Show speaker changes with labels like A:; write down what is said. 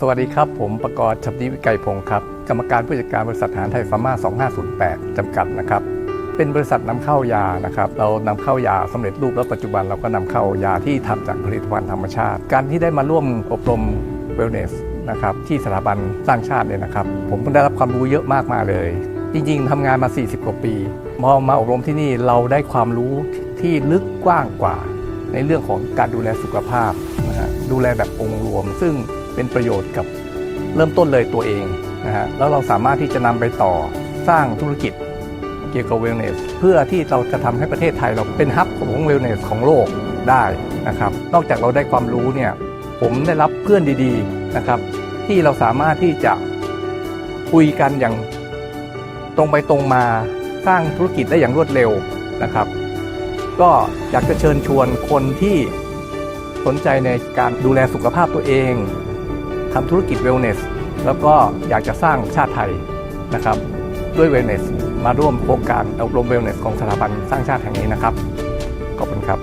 A: สวัสดีครับ ผมประกรณ์ชับดีวิไกรพงศ์ครับ กรรมการผู้จัดการบริษัทอาหารไทยฟาร์มา2508 จำกัดนะครับ เป็นบริษัทนำเข้ายานะครับ เรานำเข้ายาสำเร็จรูปแล้วปัจจุบันเราก็นำเข้ายาที่ทำจากผลิตภัณฑ์ธรรมชาติ การที่ได้มาร่วมอบรมเวลเนสนะครับที่สถาบันสร้างชาติเนี่ยนะครับ ผมได้รับความรู้เยอะมากมาเลย จริงๆทำงานมา 40 กว่าปีมอมาอบรมที่นี่เราได้ความรู้ที่ลึกกว้างกว่า ในเรื่องของการดูแลสุขภาพนะฮะดูแลแบบองค์รวม ซึ่ง เป็นประโยชน์กับเริ่มต้นเลยตัวเองนะฮะแล้วเราสามารถที่จะนำไปต่อสร้างธุรกิจเกี่ยวกับเวลเนสเพื่อที่เราจะทำให้ประเทศไทยเราเป็นฮับของเวลเนสของโลกได้นะครับ นอกจากเราได้ความรู้เนี่ยผมได้รับเพื่อนดีๆนะครับ ที่เราสามารถที่จะคุยกันอย่างตรงไปตรงมาสร้างธุรกิจได้อย่างรวดเร็วนะครับ ก็อยากจะเชิญชวนคนที่สนใจในการดูแลสุขภาพตัวเอง ทำธุรกิจเวลเนส แล้วก็อยากจะสร้างชาติไทยนะครับ ด้วยเวลเนส มาร่วมโครงการอบรมเวลเนสของสถาบันสร้างชาติแห่งนี้นะครับ ขอบคุณครับ